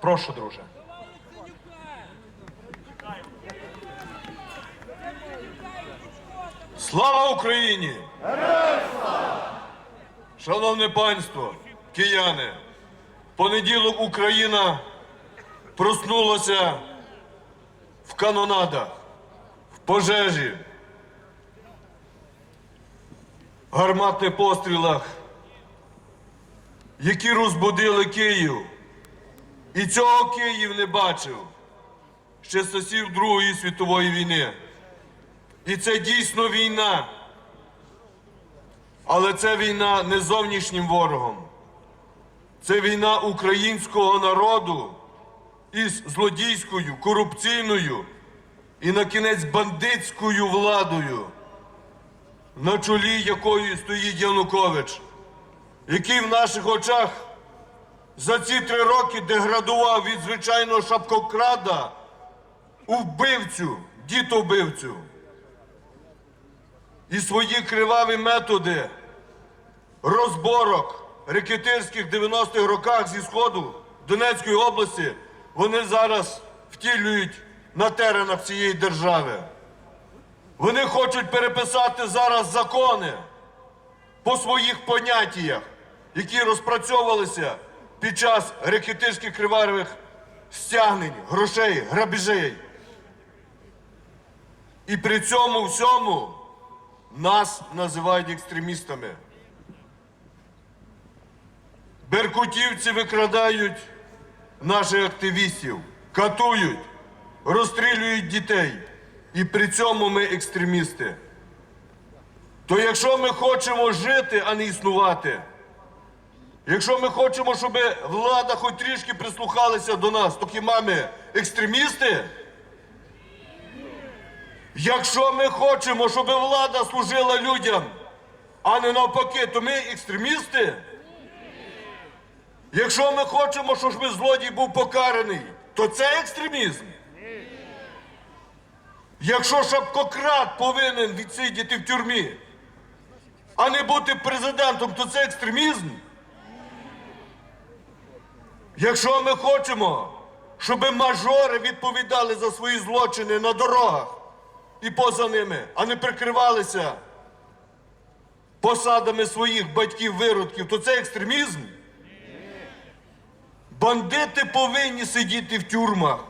Прошу, друже. Слава Україні! Шановне панство, кияни, в понеділок Україна проснулася в канонадах, в пожежі, гарматних пострілах, які розбудили Київ. І цього Київ не бачив ще з часів Другої світової війни. І це дійсно війна. Але це війна не зовнішнім ворогом. Це війна українського народу із злодійською, корупційною і на кінець бандитською владою, на чолі якої стоїть Янукович, який в наших очах за ці три роки деградував від звичайного шапкокрада у вбивцю, дітовбивцю і свої криваві методи розборок рекетирських 90-х роках зі Сходу Донецької області вони зараз втілюють на теренах цієї держави. Вони хочуть переписати зараз закони по своїх поняттях, які розпрацьовувалися під час рекетирських кривавих стягнень, грошей, грабежей. І при цьому всьому нас називають екстремістами. Беркутівці викрадають наших активістів, катують, розстрілюють дітей. І при цьому ми екстремісти. То якщо ми хочемо жити, а не існувати, якщо ми хочемо, щоб влада хоч трішки прислухалася до нас, то хіба ми екстремісти? Якщо ми хочемо, щоб влада служила людям, а не навпаки, то ми екстремісти. Якщо ми хочемо, щоб злодій був покараний, то це екстремізм. Якщо шапкократ повинен відсидіти в тюрмі, а не бути президентом, то це екстремізм. Якщо ми хочемо, щоб мажори відповідали за свої злочини на дорогах і поза ними, а не прикривалися посадами своїх батьків виродків, то це екстремізм. Бандити повинні сидіти в тюрмах.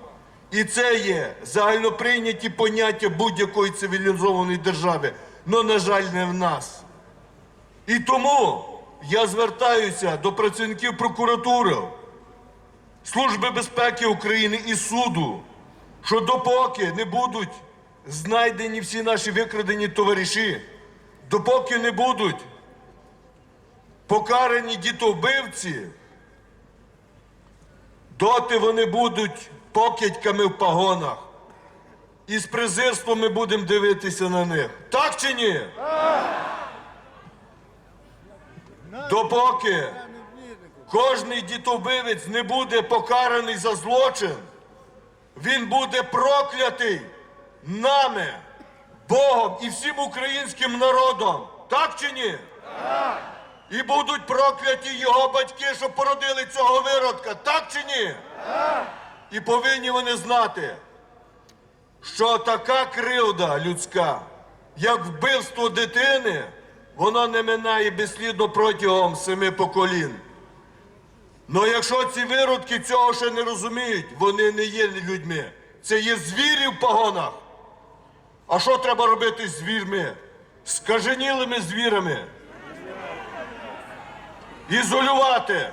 І це є загальноприйняті поняття будь-якої цивілізованої держави. Но, на жаль, не в нас. І тому я звертаюся до працівників прокуратури, Служби безпеки України і суду, що допоки не будуть знайдені всі наші викрадені товариші, допоки не будуть покарані дітовбивці, доти вони будуть покидьками в пагонах. І з презирством ми будемо дивитися на них. Так чи ні? Допоки кожний дітовбивець не буде покараний за злочин, він буде проклятий нами, Богом і всім українським народом. Так чи ні? Так. І будуть прокляті його батьки, що породили цього виродка. Так чи ні? Так. І повинні вони знати, що така кривда людська, як вбивство дитини, вона не минає безслідно протягом семи поколінь. Ну якщо ці виродки цього ще не розуміють, вони не є людьми. Це є звірі в погонах. А що треба робити з звірми? Скаженілими звірами. Ізолювати.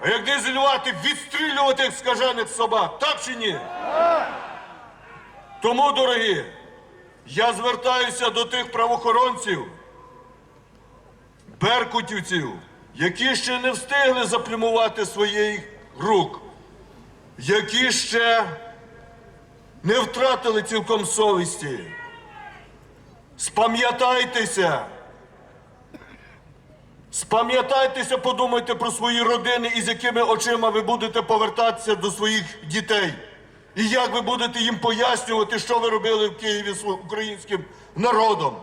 А як не ізолювати, відстрілювати як скажених собак. Так чи ні? Тому, дорогі, я звертаюся до тих правоохоронців, беркутівців, які ще не встигли заплюмувати своїх рук, які ще не втратили цілком совісті. Спам'ятайтеся. Спам'ятайтеся, подумайте про свої родини і з якими очима ви будете повертатися до своїх дітей. І як ви будете їм пояснювати, що ви робили в Києві з українським народом.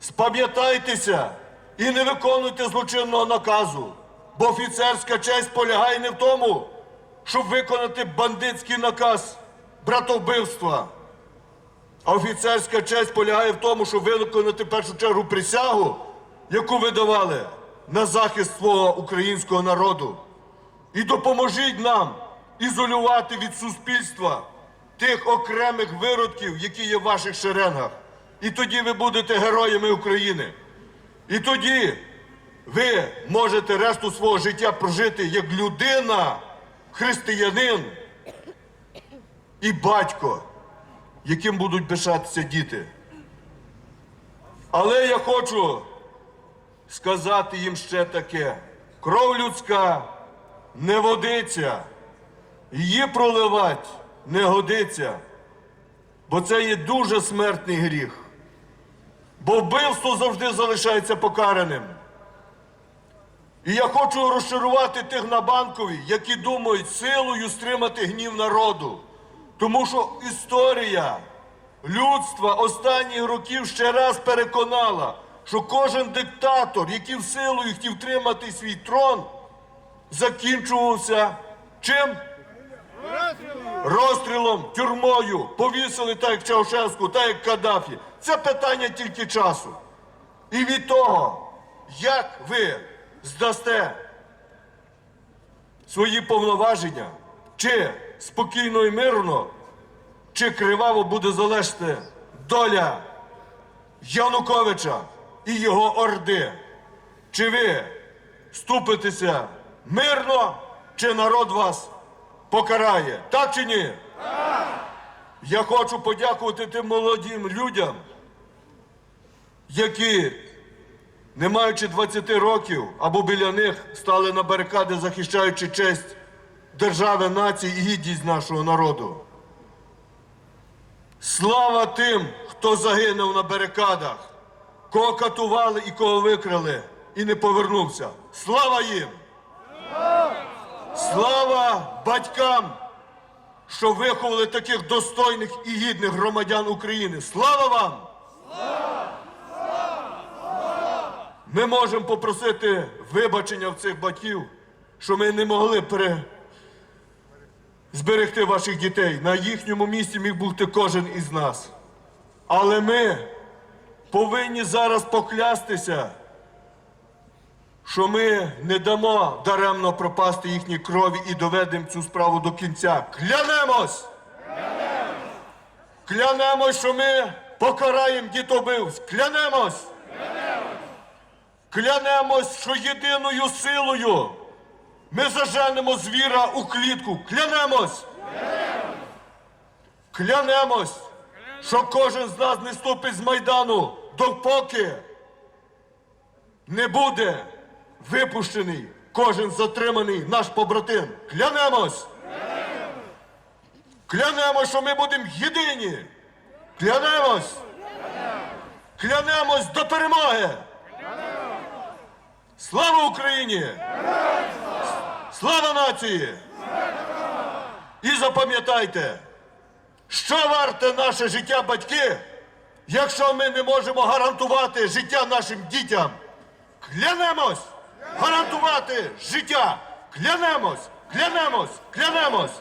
Спам'ятайтеся і не виконуйте злочинного наказу, бо офіцерська честь полягає не в тому, щоб виконати бандитський наказ братовбивства. А офіцерська честь полягає в тому, щоб виконати в першу чергу присягу, яку ви давали на захист свого українського народу. І допоможіть нам ізолювати від суспільства тих окремих виродків, які є в ваших шеренгах. І тоді ви будете героями України. І тоді ви можете решту свого життя прожити як людина, християнин і батько, яким будуть пишатися діти. Але я хочу сказати їм ще таке: кров людська не водиться, її проливати не годиться, бо це є дуже смертний гріх. Бо вбивство завжди залишається покараним. І я хочу розчарувати тих на банкові, які думають силою стримати гнів народу. Тому що історія людства останніх років ще раз переконала, що кожен диктатор, який силою хотів тримати свій трон, закінчувався чим? Розстрілом, тюрмою, повісили так, як Чаушевську, так як Каддафі. Це питання тільки часу. І від того, як ви здасте свої повноваження, чи спокійно і мирно, чи криваво буде залежати доля Януковича і його орди. Чи ви ступитеся мирно, чи народ вас покарає? Так чи ні? Я хочу подякувати тим молодим людям, які, не маючи 20 років або біля них, стали на барикади, захищаючи честь держави, нації і гідність нашого народу. Слава тим, хто загинув на барикадах, кого катували і кого викрали, і не повернувся. Слава їм! Слава батькам, що виховали таких достойних і гідних громадян України. Слава вам! Ми можемо попросити вибачення в цих батьків, що ми не могли пере... зберегти ваших дітей. На їхньому місці міг бути кожен із нас. Але ми повинні зараз поклястися, що ми не дамо даремно пропасти їхній крові і доведемо цю справу до кінця. Клянемось! Клянемось, що ми покараємо дітовбивць. Клянемось! Клянемось, що єдиною силою ми заженемо звіра у клітку. Клянемось! Клянемось, що кожен з нас не ступить з Майдану, допоки не буде випущений кожен затриманий наш побратим. Клянемось! Клянемось, що ми будемо єдині! Клянемось! Клянемось до перемоги! Слава Україні! Слава нації! І запам'ятайте, що варте наше життя батьки, якщо ми не можемо гарантувати життя нашим дітям. Клянемось гарантувати життя. Клянемось, клянемось, клянемось.